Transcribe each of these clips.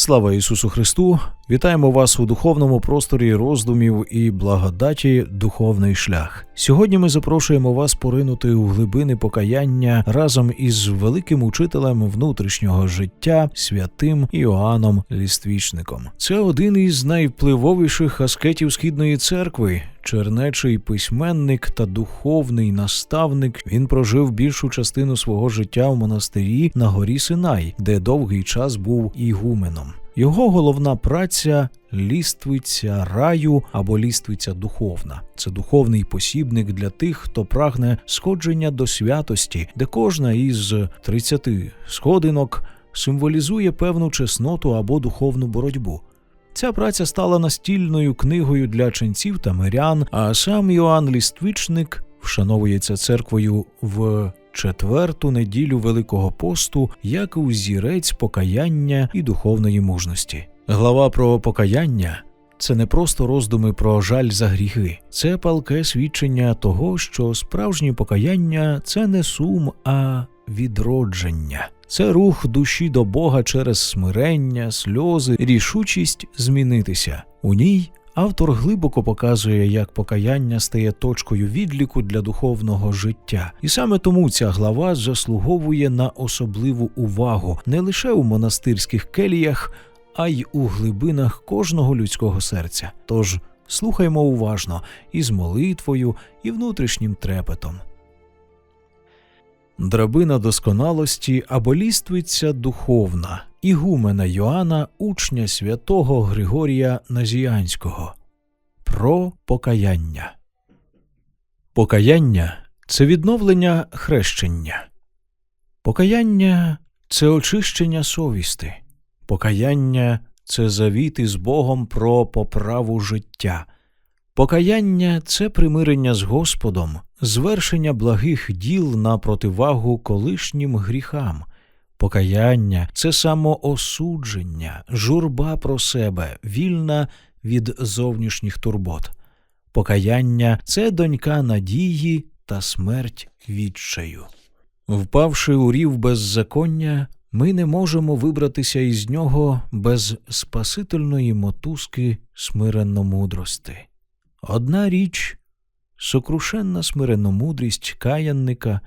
Слава Ісусу Христу! Вітаємо вас у духовному просторі роздумів і благодаті Духовний шлях. Сьогодні ми запрошуємо вас поринути у глибини покаяння разом із великим учителем внутрішнього життя святим Іоанном Ліствічником. Це один із найвпливовіших аскетів східної церкви. Чернечий письменник та духовний наставник. Він прожив більшу частину свого життя в монастирі на горі Синай, де довгий час був ігуменом. Його головна праця ліствиця раю або ліствиця духовна. Це духовний посібник для тих, хто прагне сходження до святості, де кожна із 30 сходинок символізує певну чесноту або духовну боротьбу. Ця праця стала настільною книгою для ченців та мирян, а сам Йоанн Ліствичник вшановується церквою в четверту неділю Великого посту як узірець покаяння і духовної мужності. Глава про покаяння це не просто роздуми про жаль за гріхи, це палке свідчення того, що справжнє покаяння це не сум, а відродження. Це рух душі до Бога через смирення, сльози, рішучість змінитися. У ній автор глибоко показує, як покаяння стає точкою відліку для духовного життя, і саме тому ця глава заслуговує на особливу увагу не лише у монастирських келіях, а й у глибинах кожного людського серця. Тож слухаймо уважно і з молитвою, і внутрішнім трепетом. Драбина досконалості або ліствиця духовна, ігумена Йоанна, учня святого Григорія Назіянського. Про покаяння. Покаяння це відновлення хрещення. Покаяння це очищення совісти. Покаяння це завіти з Богом про поправу життя. Покаяння це примирення з Господом, звершення благих діл на противагу колишнім гріхам. Покаяння це самоосудження, журба про себе, вільна від зовнішніх турбот. Покаяння це донька надії та смерть відчаю. Впавши у рів беззаконня, ми не можемо вибратися із нього без спасительної мотузки смиренномудрости. Одна річ сокрушенна смиренномудрість каянника,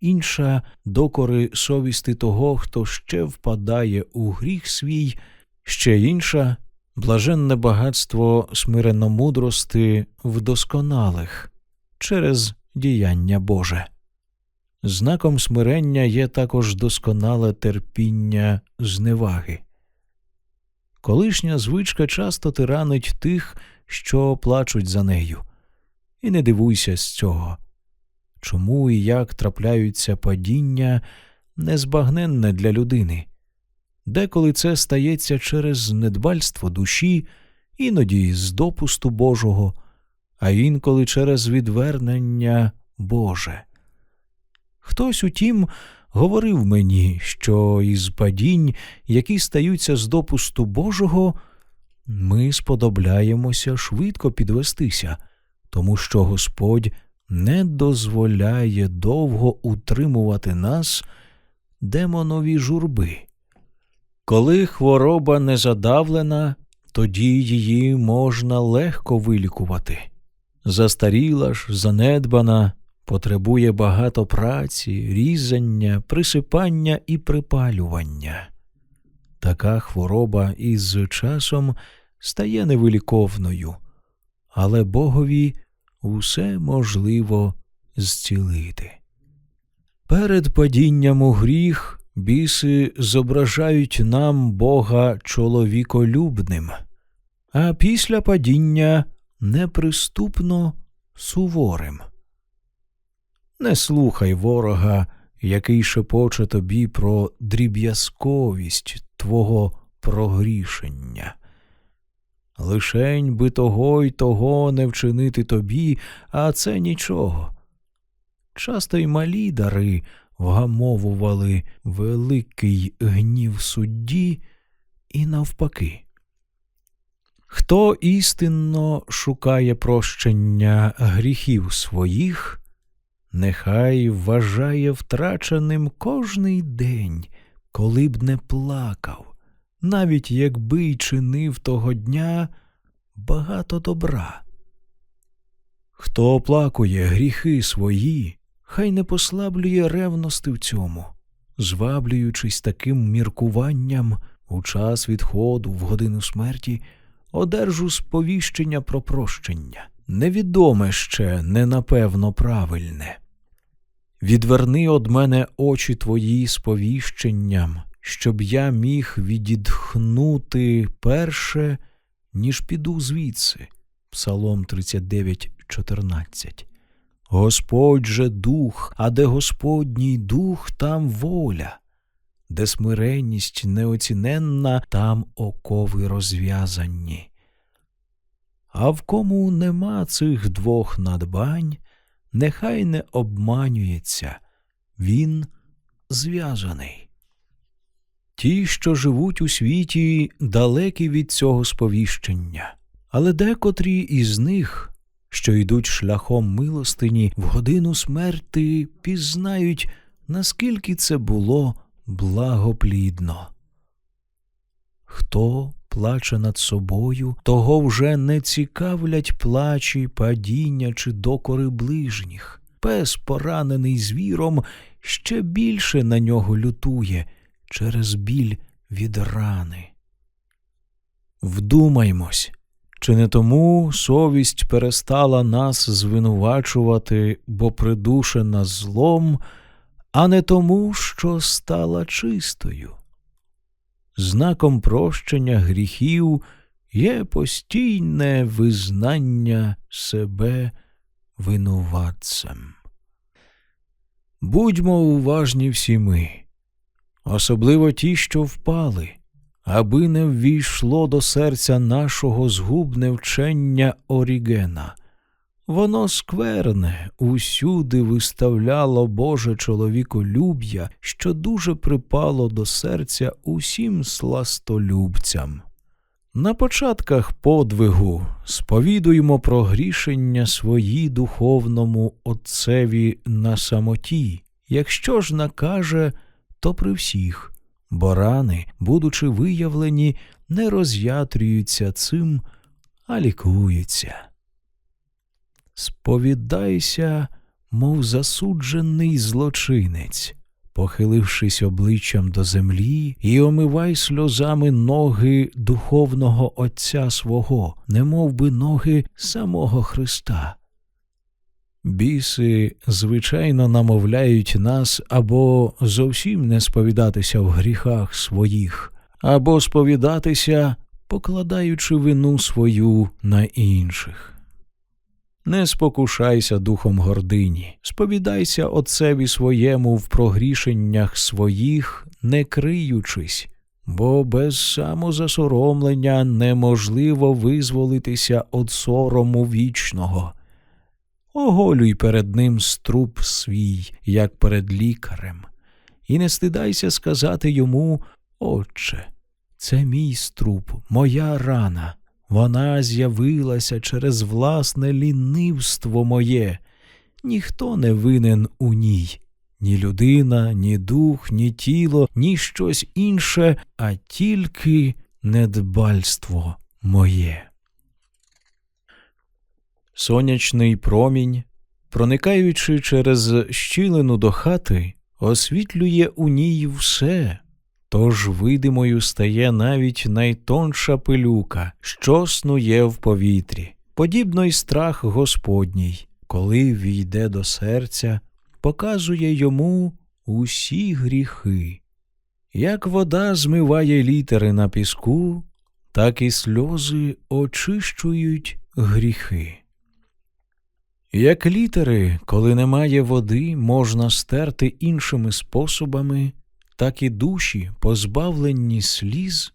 інша докори совісти того, хто ще впадає у гріх свій, ще інша блаженне багатство смиренномудрости в досконалих через діяння Боже. Знаком смирення є також досконале терпіння зневаги. Колишня звичка часто тиранить тих, що плачуть за нею. І не дивуйся з цього. Чому і як трапляються падіння незбагненне для людини. Деколи це стається через недбальство душі, іноді з допусту Божого, а інколи через відвернення Боже. Хтось, утім, говорив мені, що із падінь, які стаються з допусту Божого, ми сподобляємося швидко підвестися, тому що Господь не дозволяє довго утримувати нас демонові журби. Коли хвороба не задавлена, тоді її можна легко вилікувати. Застаріла ж, занедбана, потребує багато праці, різання, присипання і припалювання. Така хвороба із часом стає невиліковною, але Богові усе можливо зцілити. Перед падінням у гріх біси зображають нам Бога чоловіколюбним, а після падіння неприступно суворим. Не слухай ворога, який шепоче тобі про дріб'язковість твого прогрішення. Лишень би того й того не вчинити тобі, а це нічого. Часто й малі дари вгамовували великий гнів судді і навпаки. Хто істинно шукає прощення гріхів своїх, нехай вважає втраченим кожний день, коли б не плакав, навіть якби й чинив того дня багато добра. Хто оплакує гріхи свої, хай не послаблює ревності в цьому, зваблюючись таким міркуванням у час відходу в годину смерті, одержу сповіщення про прощення, невідоме ще, не напевно правильне. Відверни од мене очі твої сповіщенням, щоб я міг відідхнути перше, ніж піду звідси. Псалом 39, 14. Господь же дух, а де Господній дух, там воля, де смиренність неоціненна, там окови розв'язані. А в кому нема цих двох надбань, нехай не обманюється, він зв'язаний. Ті, що живуть у світі, далекі від цього сповіщення, але декотрі із них, що йдуть шляхом милостині, в годину смерти пізнають, наскільки це було благоплідно. Хто плаче над собою, того вже не цікавлять плачі, падіння чи докори ближніх. Пес, поранений звіром, ще більше на нього лютує через біль від рани. Вдумаймось, чи не тому совість перестала нас звинувачувати, бо придушена злом, а не тому, що стала чистою. Знаком прощення гріхів є постійне визнання себе винуватцем. Будьмо уважні всі ми, особливо ті, що впали, аби не ввійшло до серця нашого згубне вчення Орігена. Воно скверне, усюди виставляло Боже чоловіколюб'я, що дуже припало до серця усім сластолюбцям. На початках подвигу сповідуємо про грішення свої духовному Отцеві на самоті, якщо ж накаже, то при всіх, бо рани, будучи виявлені, не роз'ятрюються цим, а лікуються. Сповідайся, мов засуджений злочинець, похилившись обличчям до землі, і омивай сльозами ноги духовного Отця свого, немов би ноги самого Христа. Біси, звичайно, намовляють нас або зовсім не сповідатися в гріхах своїх, або сповідатися, покладаючи вину свою на інших. Не спокушайся духом гордині, сповідайся отцеві своєму в прогрішеннях своїх, не криючись, бо без самозасоромлення неможливо визволитися від сорому вічного. Оголюй перед ним струп свій, як перед лікарем, і не стидайся сказати йому, Отче, це мій струп, моя рана. Вона з'явилася через власне лінивство моє. Ніхто не винен у ній, ні людина, ні дух, ні тіло, ні щось інше, а тільки недбальство моє. Сонячний промінь, проникаючи через щілину до хати, освітлює у ній все. Тож видимою стає навіть найтонша пилюка, що снує в повітрі, подібно й страх Господній, коли війде до серця, показує йому усі гріхи. Як вода змиває літери на піску, так і сльози очищують гріхи. Як літери, коли немає води, можна стерти іншими способами так і душі, позбавлені сліз,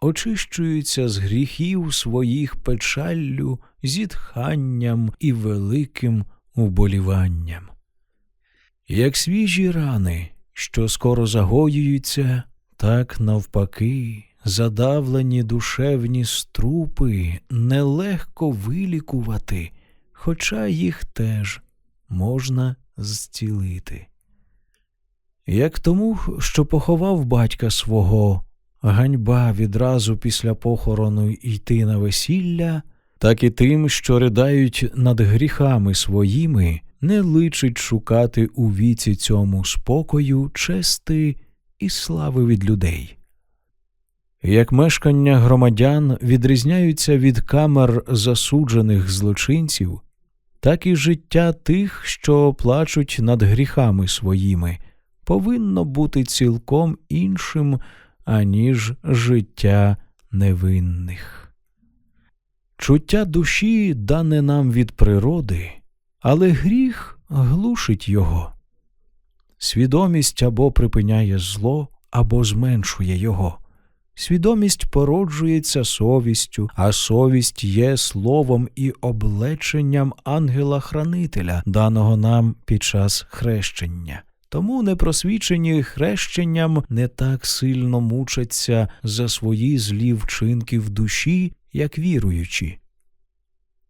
очищуються з гріхів своїх печаллю, зітханням і великим уболіванням. Як свіжі рани, що скоро загоюються, так навпаки, задавлені душевні струпи нелегко вилікувати, хоча їх теж можна зцілити як тому, що поховав батька свого, ганьба відразу після похорону йти на весілля, так і тим, що ридають над гріхами своїми, не личить шукати у віці цьому спокою, чести і слави від людей. Як мешкання громадян відрізняються від камер засуджених злочинців, так і життя тих, що плачуть над гріхами своїми, повинно бути цілком іншим, аніж життя невинних. Чуття душі дане нам від природи, але гріх глушить його. Свідомість або припиняє зло, або зменшує його. Свідомість породжується совістю, а совість є словом і облеченням ангела-хранителя, даного нам під час хрещення. Тому непросвічені хрещенням не так сильно мучаться за свої злі вчинки в душі, як віруючі.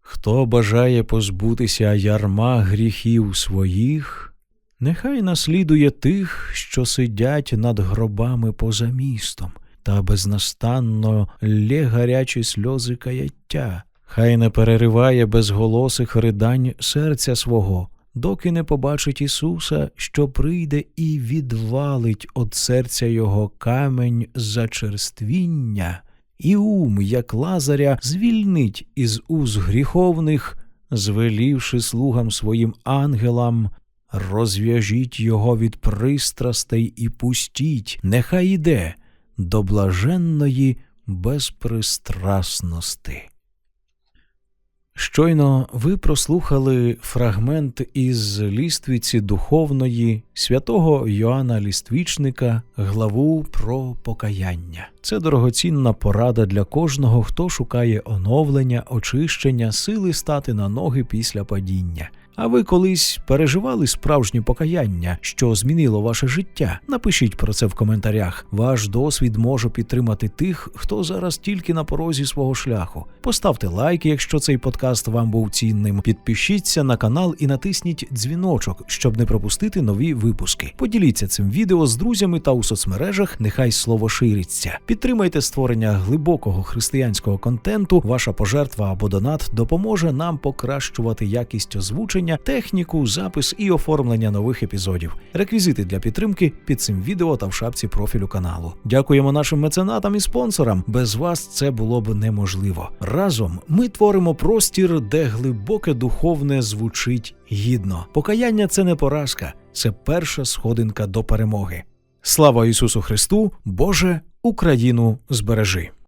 Хто бажає позбутися ярма гріхів своїх, нехай наслідує тих, що сидять над гробами поза містом, та безнастанно лє гарячі сльози каяття, хай не перериває безголосих ридань серця свого, доки не побачить Ісуса, що прийде і відвалить од серця його камень зачерствіння, і ум, як лазаря, звільнить із уз гріховних, звелівши слугам своїм ангелам, розв'яжіть його від пристрастей і пустіть, нехай іде до блаженної безпристрасності. Щойно ви прослухали фрагмент із ліствіці духовної святого Йоанна Ліствічника, главу про покаяння. Це дорогоцінна порада для кожного, хто шукає оновлення, очищення, сили стати на ноги після падіння. А ви колись переживали справжнє покаяння, що змінило ваше життя? Напишіть про це в коментарях. Ваш досвід може підтримати тих, хто зараз тільки на порозі свого шляху. Поставте лайк, якщо цей подкаст вам був цінним. Підпишіться на канал і натисніть дзвіночок, щоб не пропустити нові випуски. Поділіться цим відео з друзями та у соцмережах. Нехай слово шириться. Підтримайте створення глибокого християнського контенту. Ваша пожертва або донат допоможе нам покращувати якість озвучення, техніку, запис і оформлення нових епізодів. Реквізити для підтримки під цим відео та в шапці профілю каналу. Дякуємо нашим меценатам і спонсорам. Без вас це було б неможливо. Разом ми творимо простір, де глибоке духовне звучить гідно. Покаяння це не поразка, це перша сходинка до перемоги. Слава Ісусу Христу, Боже, Україну збережи!